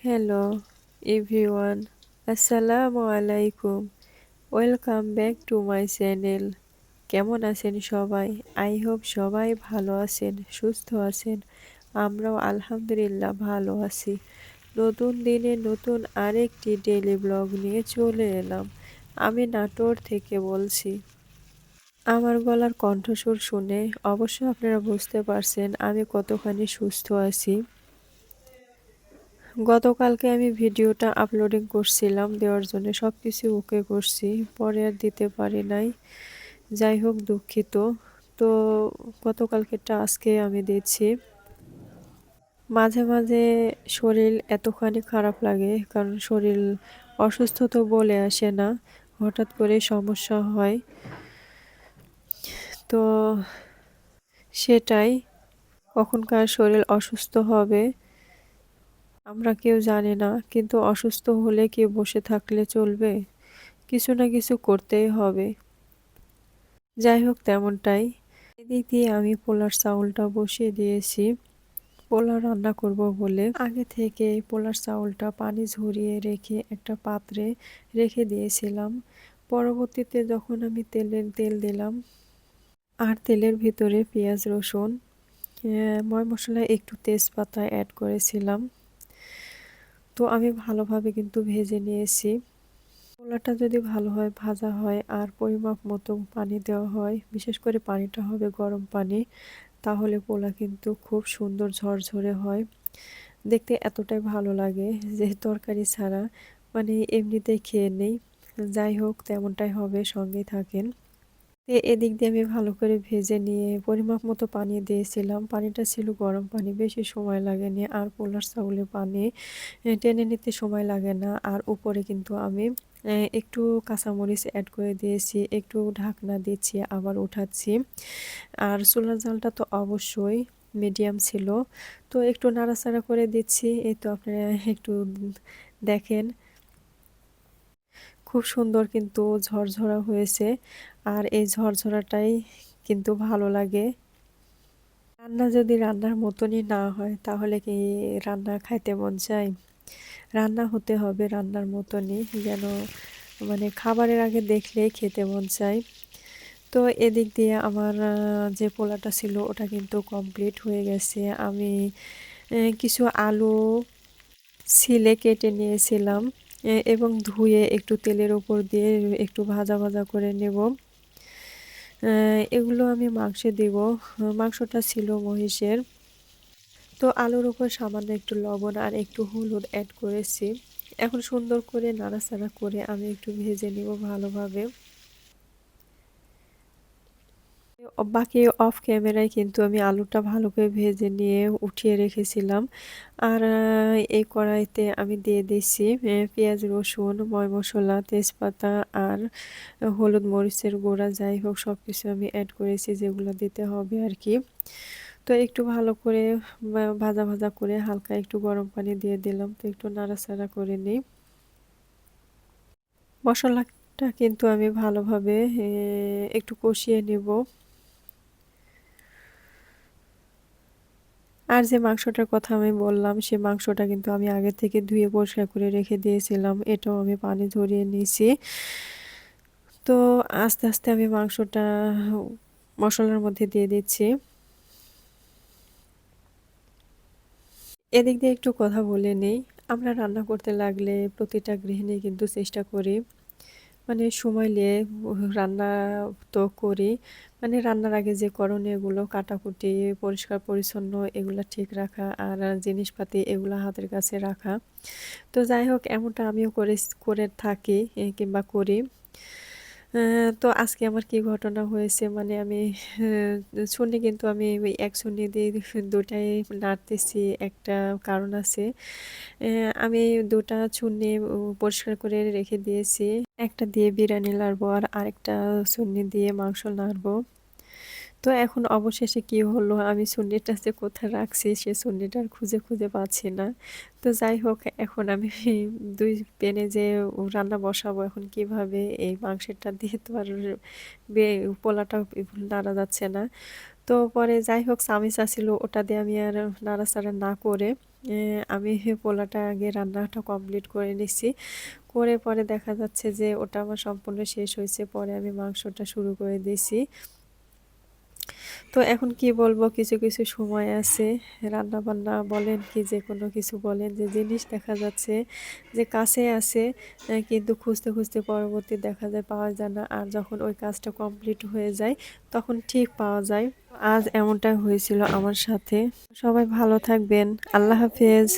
Hello everyone আসসালামু আলাইকুম welcome back to my channel কেমন আছেন সবাই? আই হোপ সবাই ভালো আছেন, সুস্থ আছেন। আমরাও আলহামদুলিল্লাহ ভালো আছি। নতুন দিনে নতুন আরেকটি ডেলি ব্লগ নিয়ে চলে এলাম। আমি নাটোর থেকে বলছি। আমার গলার কণ্ঠস্বর শুনে অবশ্যই আপনারা বুঝতে পারছেন আমি কতখানি সুস্থ আছি। গতকালকে আমি ভিডিওটা আপলোডিং করছিলাম, দেওয়ার জন্য সব কিছু ওকে করছি, পরে আর দিতে পারি নাই। যাই হোক, দুঃখিত। তো গতকালকেটা আজকে আমি দিচ্ছি মাঝে মাঝে শরীর এতখানি খারাপ লাগে, কারণ শরীর অসুস্থ তো বলে আসে না, হঠাৎ করে সমস্যা হয়। তো সেটাই কখনকার শরীর অসুস্থ হবে আমরা কেউ জানি না, কিন্তু অসুস্থ হলে কি বসে থাকলে চলবে। কিছু না কিছু করতেই হবে। যাই হোক, তেমনটাই। এদিক দিয়ে আমি পোলার চাউলটা বসিয়ে দিয়েছি। পোলা রান্না করব বলে আগে থেকে পোলার চাউলটা পানি ঝরিয়ে রেখে একটা পাত্রে রেখে দিয়েছিলাম। পরবর্তীতে যখন আমি তেলের, তেল দিলাম, আর তেলের ভিতরে পেঁয়াজ রসুন ময় মশলা একটু তেজপাতা অ্যাড করেছিলাম। তো আমি ভালোভাবে কিন্তু ভেজে নিয়েছি। পোলাটা যদি ভালো হয়, ভাজা হয় আর পরিমাপ মতো পানি দেওয়া হয়, বিশেষ করে পানিটা হবে গরম পানি, তাহলে পোলা কিন্তু খুব সুন্দর ঝরঝরে হয়। দেখতে এতটাই ভালো লাগে যে তরকারি ছাড়া মানে এমনিতেই খেয়ে নেই। যাই হোক, তেমনটাই হবে সঙ্গে থাকেন। এদিক দিয়ে আমি ভালো করে ভেজে নিয়ে পরিমাপ মতো পানি দিয়েছিলাম। পানিটা ছিল গরম পানি, বেশি সময় লাগেনি। আর পোলার চাউলে পানি টেনে নিতে সময় লাগে না। আর উপরে কিন্তু আমি একটু কাঁচামরিচ অ্যাড করে দিয়েছি, একটু ঢাকনা দিচ্ছি, আবার উঠাচ্ছি। আর চুলার জালটা তো অবশ্যই মিডিয়াম ছিল। তো একটু নাড়াচাড়া করে দিচ্ছি, এই তো আপনারা একটু দেখেন। খুব সুন্দর কিন্তু ঝরঝরা হয়েছে। আর এই ঝরঝরাটাই কিন্তু ভালো লাগে। রান্না যদি রান্নার মতনই না হয়, তাহলে কি রান্না খাইতে মন চায়? রান্না হতে হবে রান্নার মতনই, যেন মানে খাবারের আগে দেখলে খেতে মন চায়। তো এদিক দিয়ে আমার যে পোলাটা ছিল ওটা কিন্তু কমপ্লিট হয়ে গেছে। আমি কিছু আলু ছিলে কেটে নিয়েছিলাম এবং ধুয়ে একটু তেলের ওপর দিয়ে একটু ভাজা ভাজা করে নেব। এগুলো আমি মাংসে দেব। মাংসটা ছিল মহিষের। তো আলুর উপর সামান্য একটু লবণ আর একটু হলুদ অ্যাড করেছি। এখন সুন্দর করে নাড়াচাড়া করে আমি একটু ভেজে নেব ভালোভাবে। বাকি অফ ক্যামেরায় কিন্তু আমি আলুটা ভালো করে ভেজে নিয়ে উঠিয়ে রেখেছিলাম। আর এই কড়াইতে আমি দিয়ে দিচ্ছি পেঁয়াজ, রসুন, ময় মশলা, তেজপাতা আর হলুদ মরিচের গুঁড়া, যাই হোক সব কিছু আমি অ্যাড করেছি যেগুলো দিতে হবে আর কি। তো একটু ভালো করে ভাজা ভাজা করে হালকা একটু গরম পানি দিয়ে দিলাম, তো একটু নাড়াচাড়া করে নিই। মশলাটা কিন্তু আমি ভালোভাবে একটু কষিয়ে নেব। আর যে মাংসটার কথা আমি বললাম, সে মাংসটা কিন্তু আমি আগে থেকে ধুয়ে পরিষ্কার করে রেখে দিয়েছিলাম। এটাও আমি পানি ধরিয়ে নিয়েছি। তো আস্তে আস্তে আমি মাংসটা মশলার মধ্যে দিয়ে দিচ্ছি। এদিক দিয়ে একটু কথা বলে নেই। আমরা রান্না করতে লাগলে প্রতিটা গৃহিণী কিন্তু চেষ্টা করি মানে সময় নিয়ে রান্না তো করি। মানে রান্নার আগে যে করণীয়গুলো কাটাকুটি, পরিষ্কার, পরিচ্ছন্ন, এগুলো ঠিক রাখা আর জিনিসপাতি এগুলো হাতের কাছে রাখা। তো যাই হোক, এমনটা আমিও করে করে থাকি কিংবা করি। তো আজকে আমার কি ঘটনা হয়েছে? মানে আমি শুনে কিন্তু আমি ওই এক শুনে দিয়ে দুটাই নাড়তেছি। একটা কারণ আছে আমি দুটা চুন্নি পরিষ্কার করে রেখে দিয়েছি। একটা দিয়ে বিরিয়ানি নাড়বো আর আরেকটা চুন্নি দিয়ে মাংস নাড়বো। তো এখন অবশেষে কি হলো? আমি সুন্নিটা যে কোথায় রাখছি, সে সুন্নিটা আর খুঁজে খুঁজে পাচ্ছি না। তো যাই হোক, এখন আমি দুই পেনে যে রান্না বসাবো এখন কীভাবে, এই মাংসটা দিয়ে তো আর পোলাটা নাড়া যাচ্ছে না। তো পরে যাই হোক চামিচা ছিল ওটা দিয়ে আমি আর নাড়াচাড়া না করে আমি পোলাটা আগে রান্নাটা কমপ্লিট করে নিছি করে পরে দেখা যাচ্ছে যে ওটা আমার সম্পূর্ণ শেষ হয়েছে, পরে আমি মাংসটা শুরু করে দিয়েছি। তো এখন কি বলব, কিছু কিছু সময় আছে। রান্না বান্না বলেন কি যে কোনো কিছু বলেন, যে জিনিস দেখা যাচ্ছে যে কাছে আছে কিন্তু খুঁজতে খুঁজতে পরবর্তী দেখা যায় পাওয়া যায় না। আর যখন ওই কাজটা কমপ্লিট হয়ে যায়, তখন ঠিক পাওয়া যায়। আজ এমনটা হয়েছিল আমার সাথে। সবাই ভালো থাকবেন। আল্লাহ হাফেজ।